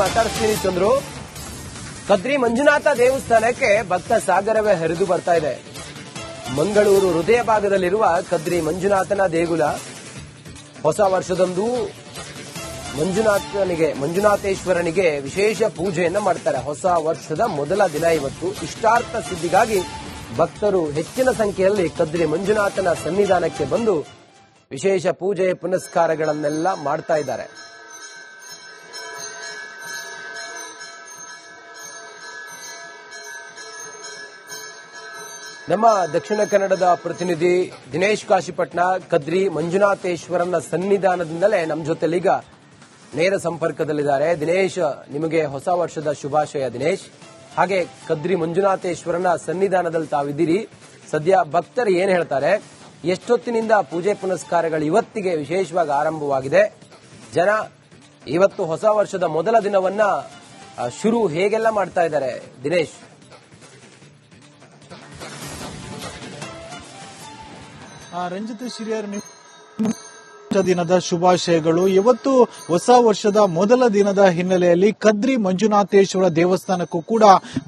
ಮಾತಾಡಿಸ್ತೀನಿ ಚಂದ್ರು. ಕದ್ರಿ ಮಂಜುನಾಥ ದೇವಸ್ಥಾನಕ್ಕೆ ಭಕ್ತ ಸಾಗರವೇ ಹರಿದು ಬರ್ತಾ ಇದೆ. ಮಂಗಳೂರು ಹೃದಯ ಭಾಗದಲ್ಲಿರುವ ಕದ್ರಿ ಮಂಜುನಾಥನ ದೇಗುಲ. ಹೊಸ ವರ್ಷದಂದು ಮಂಜುನಾಥನಿಗೆ, ಮಂಜುನಾಥೇಶ್ವರನಿಗೆ ವಿಶೇಷ ಪೂಜೆಯನ್ನ ಮಾಡ್ತಾರೆ. ಹೊಸ ವರ್ಷದ ಮೊದಲ ದಿನ ಇವತ್ತು. ಇಷ್ಟಾರ್ಥ ಸಿದ್ಧಿಗಾಗಿ ಭಕ್ತರು ಹೆಚ್ಚಿನ ಸಂಖ್ಯೆಯಲ್ಲಿ ಕದ್ರಿ ಮಂಜುನಾಥನ ಸನ್ನಿಧಾನಕ್ಕೆ ಬಂದು ವಿಶೇಷ ಪೂಜೆ ಪುನಸ್ಕಾರಗಳನ್ನೆಲ್ಲ ಮಾಡ್ತಾ ಇದ್ದಾರೆ. ನಮ್ಮ ದಕ್ಷಿಣ ಕನ್ನಡದ ಪ್ರತಿನಿಧಿ ದಿನೇಶ್ ಕಾಶಿಪಟ್ನ ಕದ್ರಿ ಮಂಜುನಾಥೇಶ್ವರನ ಸನ್ನಿಧಾನದಿಂದಲೇ ನಮ್ಮ ಜೊತೆಲೀಗ ನೇರ ಸಂಪರ್ಕದಲ್ಲಿದ್ದಾರೆ. ದಿನೇಶ್, ನಿಮಗೆ ಹೊಸ ವರ್ಷದ ಶುಭಾಶಯ ದಿನೇಶ್. ಹಾಗೆ ಕದ್ರಿ ಮಂಜುನಾಥೇಶ್ವರನ ಸನ್ನಿಧಾನದಲ್ಲಿ ತಾವಿದ್ದೀರಿ. ಸದ್ಯ ಭಕ್ತರು ಏನ್ ಹೇಳ್ತಾರೆ? ಎಷ್ಟೊತ್ತಿನಿಂದ ಪೂಜೆ ಪುನಸ್ಕಾರಗಳು ಇವತ್ತಿಗೆ ವಿಶೇಷವಾಗಿ ಆರಂಭವಾಗಿದೆ. ಜನ ಇವತ್ತು ಹೊಸ ವರ್ಷದ ಮೊದಲ ದಿನವನ್ನ ಶುರು ಹೇಗೆಲ್ಲ ಮಾಡ್ತಾ ಇದ್ದಾರೆ? ದಿನೇಶ್. ರಂಜಿತ್ ಶಿರಿಯರ್ ದಿನದ ಶುಭಾಶಯಗಳು. ಇವತ್ತು ಹೊಸ ವರ್ಷದ ಮೊದಲ ದಿನದ ಹಿನ್ನೆಲೆಯಲ್ಲಿ ಕದ್ರಿ ಮಂಜುನಾಥೇಶ್ವರ ದೇವಸ್ಥಾನಕ್ಕೂ ಕೂಡ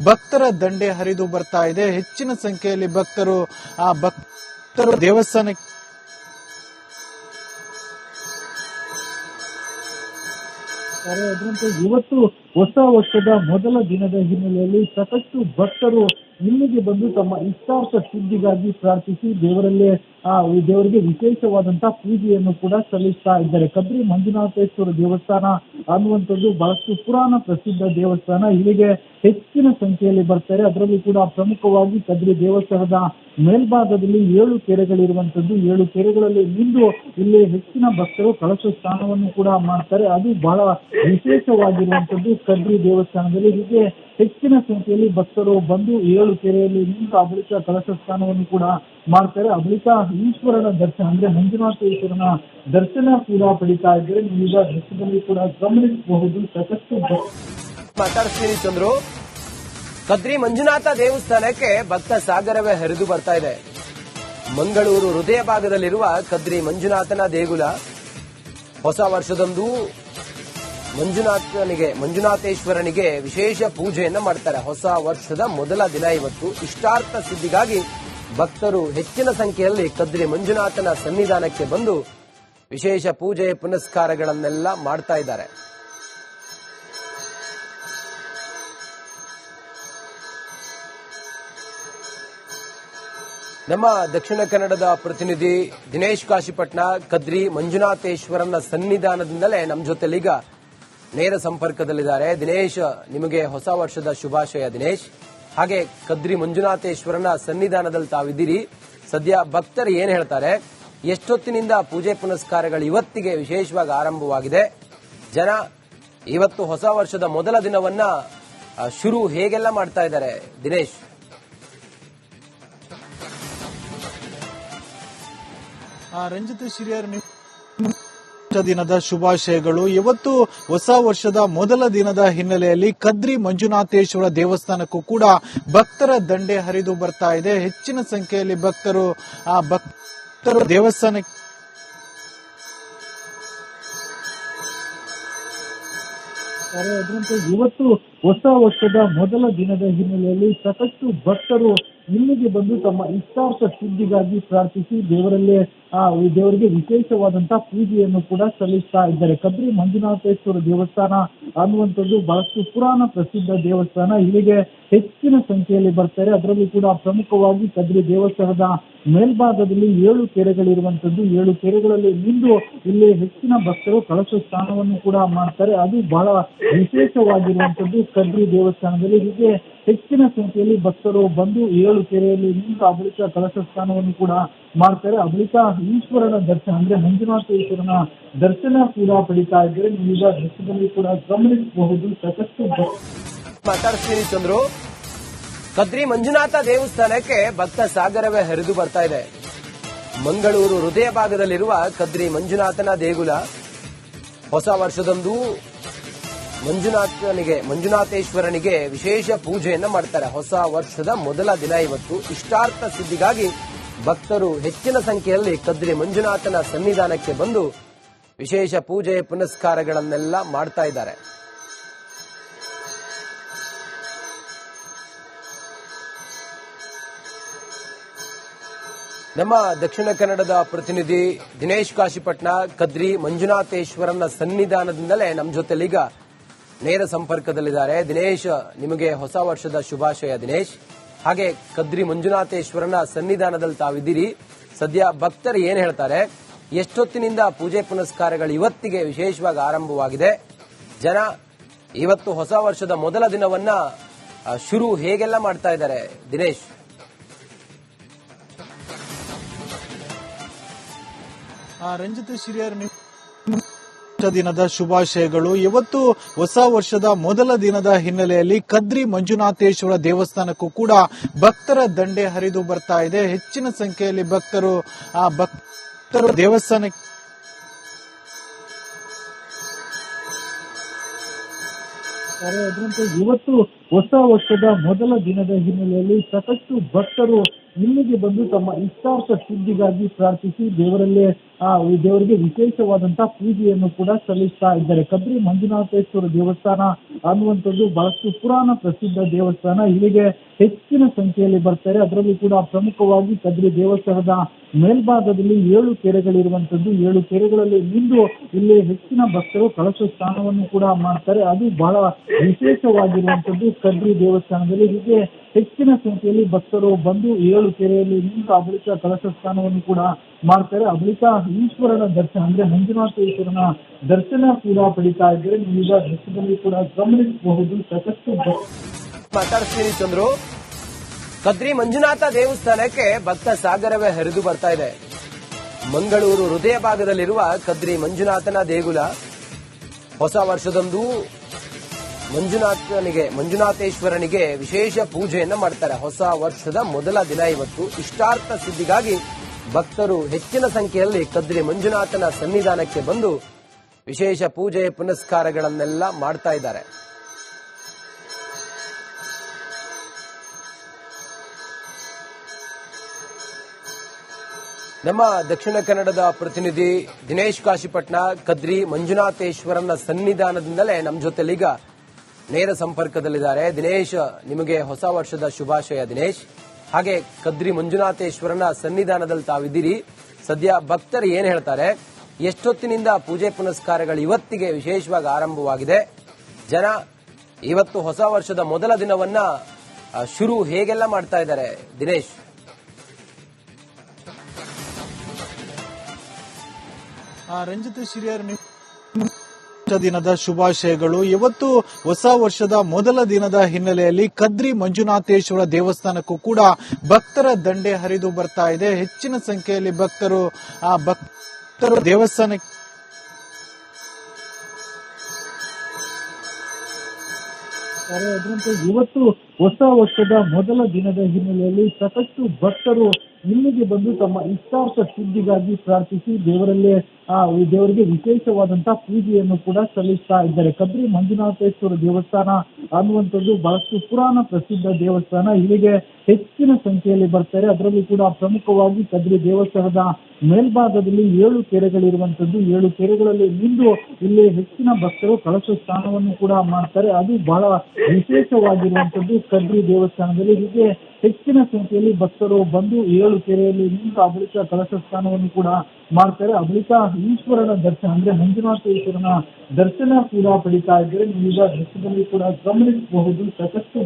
ಭಕ್ತರ ದಂಡೆ ಹರಿದು ಬರ್ತಾ ಇದೆ. ಹೆಚ್ಚಿನ ಸಂಖ್ಯೆಯಲ್ಲಿ ಭಕ್ತರು, ಆ, ಭಕ್ತರು ದೇವಸ್ಥಾನಕ್ಕೆ ಇವತ್ತು ಹೊಸ ವರ್ಷದ ಮೊದಲ ದಿನದ ಹಿನ್ನೆಲೆಯಲ್ಲಿ ಸಾಕಷ್ಟು ಭಕ್ತರು ಇಲ್ಲಿಗೆ ಬಂದು ತಮ್ಮ ಇಷ್ಟಾರ್ಥ ಶುದ್ಧಿಗಾಗಿ ಪ್ರಾರ್ಥಿಸಿ ದೇವರಲ್ಲೇ, ಆ ದೇವರಿಗೆ ವಿಶೇಷವಾದಂತಹ ಪೂಜೆಯನ್ನು ಕೂಡ ಸಲ್ಲಿಸ್ತಾ ಇದ್ದಾರೆ. ಕದ್ರಿ ಮಂಜುನಾಥೇಶ್ವರ ದೇವಸ್ಥಾನ ಅನ್ನುವಂಥದ್ದು ಬಹಳಷ್ಟು ಪುರಾಣ ಪ್ರಸಿದ್ಧ ದೇವಸ್ಥಾನ. ಇಲ್ಲಿಗೆ ಹೆಚ್ಚಿನ ಸಂಖ್ಯೆಯಲ್ಲಿ ಬರ್ತಾರೆ. ಅದರಲ್ಲಿ ಕೂಡ ಪ್ರಮುಖವಾಗಿ ಕದ್ರಿ ದೇವಸ್ಥಾನದ ಮೇಲ್ಭಾಗದಲ್ಲಿ ಏಳು ಕೆರೆಗಳಿರುವಂತದ್ದು ಏಳು ಕೆರೆಗಳಲ್ಲಿ ನಿಂದು ಇಲ್ಲಿ ಹೆಚ್ಚಿನ ಭಕ್ತರು ಕಳಸ ಸ್ಥಾನವನ್ನು ಕೂಡ ಮಾಡ್ತಾರೆ. ಅದು ಬಹಳ ವಿಶೇಷವಾಗಿರುವಂತದ್ದು ಕದ್ರಿ ದೇವಸ್ಥಾನದಲ್ಲಿ. ಹೀಗೆ ಹೆಚ್ಚಿನ ಸಂಖ್ಯೆಯಲ್ಲಿ ಭಕ್ತರು ಬಂದು ಏಳು ಕೆರೆಯಲ್ಲಿ ನಿಂತು ಅಬಳಿಕ ಕಲಶ ಕಳಶ ಸ್ನಾನವನ್ನು ಕೂಡ ಮಾಡ್ತಾರೆ. ಅಬಳಿಕ ಈಶ್ವರನ ದರ್ಶನ, ಅಂದ್ರೆ ಮಂಜುನಾಥೇಶ್ವರನ ದರ್ಶನ ಕೂಡ ಪಡಿತಾ ಇದ್ದಾರೆ. ನೀವೀಗ ದೃಶ್ಯದಲ್ಲಿ ಕೂಡ ಗಮನಿಸಬಹುದು. ಸಾಕಷ್ಟು ಚಂದ್ರು. ಕದ್ರಿ ಮಂಜುನಾಥ ದೇವಸ್ಥಾನಕ್ಕೆ ಭಕ್ತ ಸಾಗರವೇ ಹರಿದು ಬರ್ತಾ ಇದೆ. ಮಂಗಳೂರು ಹೃದಯ ಭಾಗದಲ್ಲಿರುವ ಕದ್ರಿ ಮಂಜುನಾಥನ ದೇಗುಲ. ಹೊಸ ವರ್ಷದಂದು ಮಂಜುನಾಥನಿಗೆ, ಮಂಜುನಾಥೇಶ್ವರನಿಗೆ ವಿಶೇಷ ಪೂಜೆಯನ್ನ ಮಾಡ್ತಾರೆ. ಹೊಸ ವರ್ಷದ ಮೊದಲ ದಿನ ಇವತ್ತು. ಇಷ್ಟಾರ್ಥ ಸಿದ್ಧಿಗಾಗಿ ಭಕ್ತರು ಹೆಚ್ಚಿನ ಸಂಖ್ಯೆಯಲ್ಲಿ ಕದ್ರಿ ಮಂಜುನಾಥನ ಸನ್ನಿಧಾನಕ್ಕೆ ಬಂದು ವಿಶೇಷ ಪೂಜೆ ಪುನಸ್ಕಾರಗಳನ್ನೆಲ್ಲ ಮಾಡ್ತಾ ಇದ್ದಾರೆ. ನಮ್ಮ ದಕ್ಷಿಣ ಕನ್ನಡದ ಪ್ರತಿನಿಧಿ ದಿನೇಶ್ ಕಾಶಿಪಟ್ನ ಕದ್ರಿ ಮಂಜುನಾಥೇಶ್ವರನ ಸನ್ನಿಧಾನದಿಂದಲೇ ನಮ್ಮ ಜೊತೆಲೀಗ ನೇರ ಸಂಪರ್ಕದಲ್ಲಿದ್ದಾರೆ. ದಿನೇಶ್, ನಿಮಗೆ ಹೊಸ ವರ್ಷದ ಶುಭಾಶಯ ದಿನೇಶ್. ಹಾಗೆ ಕದ್ರಿ ಮಂಜುನಾಥೇಶ್ವರನ ಸನ್ನಿಧಾನದಲ್ಲಿ ತಾವಿದ್ದೀರಿ. ಸದ್ಯ ಭಕ್ತರು ಏನ್ ಹೇಳ್ತಾರೆ? ಎಷ್ಟೊತ್ತಿನಿಂದ ಪೂಜೆ ಪುನಸ್ಕಾರಗಳು ಇವತ್ತಿಗೆ ವಿಶೇಷವಾಗಿ ಆರಂಭವಾಗಿದೆ. ಜನ ಇವತ್ತು ಹೊಸ ವರ್ಷದ ಮೊದಲ ದಿನವನ್ನ ಶುರು ಹೇಗೆಲ್ಲ ಮಾಡ್ತಾ ಇದ್ದಾರೆ? ದಿನೇಶ್. ರಂಜಿತ್ ಶಿರಿಯರ್ ನಿಮ್ಮ ದಿನದ ಶುಭಾಶಯಗಳು. ಇವತ್ತು ಹೊಸ ವರ್ಷದ ಮೊದಲ ದಿನದ ಹಿನ್ನೆಲೆಯಲ್ಲಿ ಕದ್ರಿ ಮಂಜುನಾಥೇಶ್ವರ ದೇವಸ್ಥಾನಕ್ಕೂ ಕೂಡ ಭಕ್ತರ ದಂಡೆ ಹರಿದು ಬರ್ತಾ ಇದೆ. ಹೆಚ್ಚಿನ ಸಂಖ್ಯೆಯಲ್ಲಿ ಭಕ್ತರು, ಆ, ಭಕ್ತರು ದೇವಸ್ಥಾನಕ್ಕೆ ಇವತ್ತು ಹೊಸ ವರ್ಷದ ಮೊದಲ ದಿನದ ಹಿನ್ನೆಲೆಯಲ್ಲಿ ಸಾಕಷ್ಟು ಭಕ್ತರು ಇಲ್ಲಿಗೆ ಬಂದು ತಮ್ಮ ಇಷ್ಟಾರ್ಥ ಶುದ್ಧಿಗಾಗಿ ಪ್ರಾರ್ಥಿಸಿ ದೇವರಲ್ಲೇ, ಆ ದೇವರಿಗೆ ವಿಶೇಷವಾದಂತಹ ಪೂಜೆಯನ್ನು ಕೂಡ ಸಲ್ಲಿಸ್ತಾ ಇದ್ದಾರೆ. ಕದ್ರಿ ಮಂಜುನಾಥೇಶ್ವರ ದೇವಸ್ಥಾನ ಅನ್ನುವಂಥದ್ದು ಬಹಳಷ್ಟು ಪುರಾಣ ಪ್ರಸಿದ್ಧ ದೇವಸ್ಥಾನ. ಇಲ್ಲಿಗೆ ಹೆಚ್ಚಿನ ಸಂಖ್ಯೆಯಲ್ಲಿ ಬರ್ತಾರೆ. ಅದರಲ್ಲಿ ಕೂಡ ಪ್ರಮುಖವಾಗಿ ಕದ್ರಿ ದೇವಸ್ಥಾನದ ಮೇಲ್ಭಾಗದಲ್ಲಿ ಏಳು ಕೆರೆಗಳಿರುವಂತದ್ದು ಏಳು ಕೆರೆಗಳಲ್ಲಿ ನಿಂದು ಇಲ್ಲಿ ಹೆಚ್ಚಿನ ಭಕ್ತರು ಕಳಸ ಸ್ಥಾನವನ್ನು ಕೂಡ ಮಾಡ್ತಾರೆ. ಅದು ಬಹಳ ವಿಶೇಷವಾಗಿರುವಂತದ್ದು ಕದ್ರಿ ದೇವಸ್ಥಾನದಲ್ಲಿ. ಹೀಗೆ ಹೆಚ್ಚಿನ ಸಂಖ್ಯೆಯಲ್ಲಿ ಭಕ್ತರು ಬಂದು ಏಳು ಕೆರೆಯಲ್ಲಿ ನಿಂತು ಅಬಳಿಕ ಬಳಿಕ ಕಳಶ ಸ್ನಾನವನ್ನು ಕೂಡ ಮಾಡ್ತಾರೆ. ಅಬಳಿಕ ಈಶ್ವರನ ದರ್ಶನ, ಅಂದ್ರೆ ಮಂಜುನಾಥೇಶ್ವರನ ದರ್ಶನ ಕೂಡ ಪಡಿತಾ ಇದ್ದಾರೆ. ನೀವೀಗ ದೃಶ್ಯದಲ್ಲಿ ಕೂಡ ಗಮನಿಸಬಹುದು. ಸಾಕಷ್ಟು ಮಾತಾಡ್ತೀನಿ ಚಂದ್ರು. ಕದ್ರಿ ಮಂಜುನಾಥ ದೇವಸ್ಥಾನಕ್ಕೆ ಭಕ್ತ ಸಾಗರವೇ ಹರಿದು ಬರ್ತಾ ಇದೆ. ಮಂಗಳೂರು ಹೃದಯ ಭಾಗದಲ್ಲಿರುವ ಕದ್ರಿ ಮಂಜುನಾಥನ ದೇಗುಲ. ಹೊಸ ವರ್ಷದಂದು ಮಂಜುನಾಥನಿಗೆ, ಮಂಜುನಾಥೇಶ್ವರನಿಗೆ ವಿಶೇಷ ಪೂಜೆಯನ್ನು ಮಾಡ್ತಾರೆ. ಹೊಸ ವರ್ಷದ ಮೊದಲ ದಿನ ಇವತ್ತು. ಇಷ್ಟಾರ್ಥ ಸಿದ್ಧಿಗಾಗಿ ಭಕ್ತರು ಹೆಚ್ಚಿನ ಸಂಖ್ಯೆಯಲ್ಲಿ ಕದ್ರಿ ಮಂಜುನಾಥನ ಸನ್ನಿಧಾನಕ್ಕೆ ಬಂದು ವಿಶೇಷ ಪೂಜೆ ಪುನಸ್ಕಾರಗಳನ್ನೆಲ್ಲ ಮಾಡ್ತಾ ಇದ್ದಾರೆ. ನಮ್ಮ ದಕ್ಷಿಣ ಕನ್ನಡದ ಪ್ರತಿನಿಧಿ ದಿನೇಶ್ ಕಾಶಿಪಟ್ನ ಕದ್ರಿ ಮಂಜುನಾಥೇಶ್ವರನ ಸನ್ನಿಧಾನದಿಂದಲೇ ನಮ್ಮ ಜೊತೆಲೀಗ ನೇರ ಸಂಪರ್ಕದಲ್ಲಿದ್ದಾರೆ. ದಿನೇಶ್, ನಿಮಗೆ ಹೊಸ ವರ್ಷದ ಶುಭಾಶಯ ದಿನೇಶ್. ಹಾಗೆ ಕದ್ರಿ ಮಂಜುನಾಥೇಶ್ವರನ ಸನ್ನಿಧಾನದಲ್ಲಿ ತಾವಿದ್ದೀರಿ. ಸದ್ಯ ಭಕ್ತರು ಏನ್ ಹೇಳ್ತಾರೆ? ಎಷ್ಟೊತ್ತಿನಿಂದ ಪೂಜೆ ಪುನಸ್ಕಾರಗಳು ಇವತ್ತಿಗೆ ವಿಶೇಷವಾಗಿ ಆರಂಭವಾಗಿದೆ. ಜನ ಇವತ್ತು ಹೊಸ ವರ್ಷದ ಮೊದಲ ದಿನವನ್ನ ಶುರು ಹೇಗೆಲ್ಲ ಮಾಡ್ತಾ ಇದ್ದಾರೆ? ದಿನೇಶ್. ರಂಜಿತ್ ಶಿರಿಯರ್ ದಿನದ ಶುಭಾಶಯಗಳು. ಇವತ್ತು ಹೊಸ ವರ್ಷದ ಮೊದಲ ದಿನದ ಹಿನ್ನೆಲೆಯಲ್ಲಿ ಕದ್ರಿ ಮಂಜುನಾಥೇಶ್ವರ ದೇವಸ್ಥಾನಕ್ಕೂ ಕೂಡ ಭಕ್ತರ ದಂಡೆ ಹರಿದು ಬರ್ತಾ ಇದೆ. ಹೆಚ್ಚಿನ ಸಂಖ್ಯೆಯಲ್ಲಿ ಭಕ್ತರು, ಆ ಭಕ್ತರು ದೇವಸ್ಥಾನಕ್ಕೆ ಕಾರ್ಯ ಅದರಂತೆ ಇವತ್ತು ಹೊಸ ವರ್ಷದ ಮೊದಲ ದಿನದ ಹಿನ್ನೆಲೆಯಲ್ಲಿ ಸಾಕಷ್ಟು ಭಕ್ತರು ಇಲ್ಲಿಗೆ ಬಂದು ತಮ್ಮ ಇಷ್ಟಾರ್ಥ ಶುದ್ಧಿಗಾಗಿ ಪ್ರಾರ್ಥಿಸಿ ದೇವರಲ್ಲೇ, ಆ ದೇವರಿಗೆ ವಿಶೇಷವಾದಂತಹ ಪೂಜೆಯನ್ನು ಕೂಡ ಸಲ್ಲಿಸ್ತಾ ಇದ್ದಾರೆ. ಕದ್ರಿ ಮಂಜುನಾಥೇಶ್ವರ ದೇವಸ್ಥಾನ ಅನ್ನುವಂಥದ್ದು ಬಹಳಷ್ಟು ಪುರಾಣ ಪ್ರಸಿದ್ಧ ದೇವಸ್ಥಾನ. ಇಲ್ಲಿಗೆ ಹೆಚ್ಚಿನ ಸಂಖ್ಯೆಯಲ್ಲಿ ಬರ್ತಾರೆ. ಅದರಲ್ಲಿ ಕೂಡ ಪ್ರಮುಖವಾಗಿ ಕದ್ರಿ ದೇವಸ್ಥಾನದ ಮೇಲ್ಭಾಗದಲ್ಲಿ ಏಳು ಕೆರೆಗಳಿರುವಂತದ್ದು ಏಳು ಕೆರೆಗಳಲ್ಲಿ ನಿಂದು ಇಲ್ಲಿ ಹೆಚ್ಚಿನ ಭಕ್ತರು ಕಳಶ ಸ್ಥಾನವನ್ನು ಕೂಡ ಮಾಡ್ತಾರೆ. ಅದು ಬಹಳ ವಿಶೇಷವಾಗಿರುವಂತದ್ದು ಕದ್ರಿ ದೇವಸ್ಥಾನದಲ್ಲಿ. ಹೀಗೆ ಹೆಚ್ಚಿನ ಸಂಖ್ಯೆಯಲ್ಲಿ ಭಕ್ತರು ಬಂದು ಏಳು ಕೆರೆಯಲ್ಲಿ ನಿಂತು ಆ ಬಳಿಕ ಕಳಶ ಸ್ನಾನವನ್ನು ಕೂಡ ಮಾಡ್ತಾರೆ. ಆ ಈಶ್ವರನ ದರ್ಶನ, ಅಂದ್ರೆ ಮಂಜುನಾಥ ಈಶ್ವರನ ದರ್ಶನ ಕೂಡ ಪಡಿತಾ ಇದ್ದಾರೆ. ನೀವೀಗ ದೃಶ್ಯದಲ್ಲಿ ಕೂಡ ಗಮನಿಸಬಹುದು. ಸಾಕಷ್ಟು ಮಾತಾಡ್ತೀನಿ ಚಂದ್ರು. ಕದ್ರಿ ಮಂಜುನಾಥ ದೇವಸ್ಥಾನಕ್ಕೆ ಭಕ್ತ ಸಾಗರವೇ ಹರಿದು ಬರ್ತಾ ಇದೆ. ಮಂಗಳೂರು ಹೃದಯ ಭಾಗದಲ್ಲಿರುವ ಕದ್ರಿ ಮಂಜುನಾಥನ ದೇಗುಲ ಹೊಸ ವರ್ಷದಂದು ಮಂಜುನಾಥನಿಗೆ, ಮಂಜುನಾಥೇಶ್ವರನಿಗೆ ವಿಶೇಷ ಪೂಜೆಯನ್ನು ಮಾಡ್ತಾರೆ. ಹೊಸ ವರ್ಷದ ಮೊದಲ ದಿನ ಇವತ್ತು. ಇಷ್ಟಾರ್ಥ ಸಿದ್ಧಿಗಾಗಿ ಭಕ್ತರು ಹೆಚ್ಚಿನ ಸಂಖ್ಯೆಯಲ್ಲಿ ಕದ್ರಿ ಮಂಜುನಾಥನ ಸನ್ನಿಧಾನಕ್ಕೆ ಬಂದು ವಿಶೇಷ ಪೂಜೆ ಪುನಸ್ಕಾರಗಳನ್ನೆಲ್ಲ ಮಾಡ್ತಾ ಇದ್ದಾರೆ. ನಮ್ಮ ದಕ್ಷಿಣ ಕನ್ನಡದ ಪ್ರತಿನಿಧಿ ದಿನೇಶ್ ಕಾಶಿಪಟ್ನ ಕದ್ರಿ ಮಂಜುನಾಥೇಶ್ವರನ ಸನ್ನಿಧಾನದಿಂದಲೇ ನಮ್ಮ ಜೊತೆಲೀಗ ನೇರ ಸಂಪರ್ಕದಲ್ಲಿದ್ದಾರೆ. ದಿನೇಶ್, ನಿಮಗೆ ಹೊಸ ವರ್ಷದ ಶುಭಾಶಯ ದಿನೇಶ್. ಹಾಗೆ ಕದ್ರಿ ಮಂಜುನಾಥೇಶ್ವರನ ಸನ್ನಿಧಾನದಲ್ಲಿ ತಾವಿದ್ದೀರಿ. ಸದ್ಯ ಭಕ್ತರು ಏನ್ ಹೇಳ್ತಾರೆ? ಎಷ್ಟೊತ್ತಿನಿಂದ ಪೂಜೆ ಪುನಸ್ಕಾರಗಳು ಇವತ್ತಿಗೆ ವಿಶೇಷವಾಗಿ ಆರಂಭವಾಗಿದೆ. ಜನ ಇವತ್ತು ಹೊಸ ವರ್ಷದ ಮೊದಲ ದಿನವನ್ನ ಶುರು ಹೇಗೆಲ್ಲ ಮಾಡ್ತಾ ಇದ್ದಾರೆ? ದಿನೇಶ್. ರಂಜಿತ್ ಶಿರಿಯರ್, ನೀವು ದಿನದ ಶುಭಾಶಯಗಳು. ಇವತ್ತು ಹೊಸ ವರ್ಷದ ಮೊದಲ ದಿನದ ಹಿನ್ನೆಲೆಯಲ್ಲಿ ಕದ್ರಿ ಮಂಜುನಾಥೇಶ್ವರ ದೇವಸ್ಥಾನಕ್ಕೂ ಕೂಡ ಭಕ್ತರ ದಂಡೆ ಹರಿದು ಬರ್ತಾ ಇದೆ. ಹೆಚ್ಚಿನ ಸಂಖ್ಯೆಯಲ್ಲಿ ಭಕ್ತರು, ಆ ಭಕ್ತರು ಅದರಂತೆ ಇವತ್ತು ಹೊಸ ವರ್ಷದ ಮೊದಲ ದಿನದ ಹಿನ್ನೆಲೆಯಲ್ಲಿ ಸಾಕಷ್ಟು ಭಕ್ತರು ಇಲ್ಲಿಗೆ ಬಂದು ತಮ್ಮ ಇಷ್ಟಾರ್ಥ ಸಿದ್ಧಿಗಾಗಿ ಪ್ರಾರ್ಥಿಸಿ ದೇವರಲ್ಲೇ, ಆ ದೇವರಿಗೆ ವಿಶೇಷವಾದಂತಹ ಪೂಜೆಯನ್ನು ಕೂಡ ಸಲ್ಲಿಸ್ತಾ ಇದ್ದಾರೆ. ಕದ್ರಿ ಮಂಜುನಾಥೇಶ್ವರ ದೇವಸ್ಥಾನ ಅನ್ನುವಂಥದ್ದು ಬಹಳಷ್ಟು ಪುರಾಣ ಪ್ರಸಿದ್ಧ ದೇವಸ್ಥಾನ. ಇಲ್ಲಿಗೆ ಹೆಚ್ಚಿನ ಸಂಖ್ಯೆಯಲ್ಲಿ ಬರ್ತಾರೆ. ಅದರಲ್ಲಿ ಕೂಡ ಪ್ರಮುಖವಾಗಿ ಕದ್ರಿ ದೇವಸ್ಥಾನದ ಮೇಲ್ಭಾಗದಲ್ಲಿ ಏಳು ಕೆರೆಗಳಿರುವಂತದ್ದು ಏಳು ಕೆರೆಗಳಲ್ಲಿ ನಿಂದು ಇಲ್ಲಿ ಹೆಚ್ಚಿನ ಭಕ್ತರು ಕಳಶ ಸ್ಥಾನವನ್ನು ಕೂಡ ಮಾಡ್ತಾರೆ. ಅದು ಬಹಳ ವಿಶೇಷವಾಗಿರುವಂತದ್ದು ಕದ್ರಿ ದೇವಸ್ಥಾನದಲ್ಲಿ ಹೀಗೆ ಹೆಚ್ಚಿನ ಸಂಖ್ಯೆಯಲ್ಲಿ ಭಕ್ತರು ಬಂದು ಏಳು ಕೆರೆಯಲ್ಲಿ ನಿಂತು ಆ ಸ್ಥಾನವನ್ನು ಸ್ನಾನವನ್ನು ಕೂಡ ಮಾಡ್ತಾರೆ. ಆ ಈಶ್ವರನ ದರ್ಶನ ಅಂದ್ರೆ ಮಂಜುನಾಥ ಈಶ್ವರನ ದರ್ಶನ ಕೂಡ ಪಡಿತಾ ಇದ್ದಾರೆ. ನೀವೀಗ ದೃಶ್ಯದಲ್ಲಿ ಕೂಡ ಗಮನಿಸಬಹುದು. ಸಾಕಷ್ಟು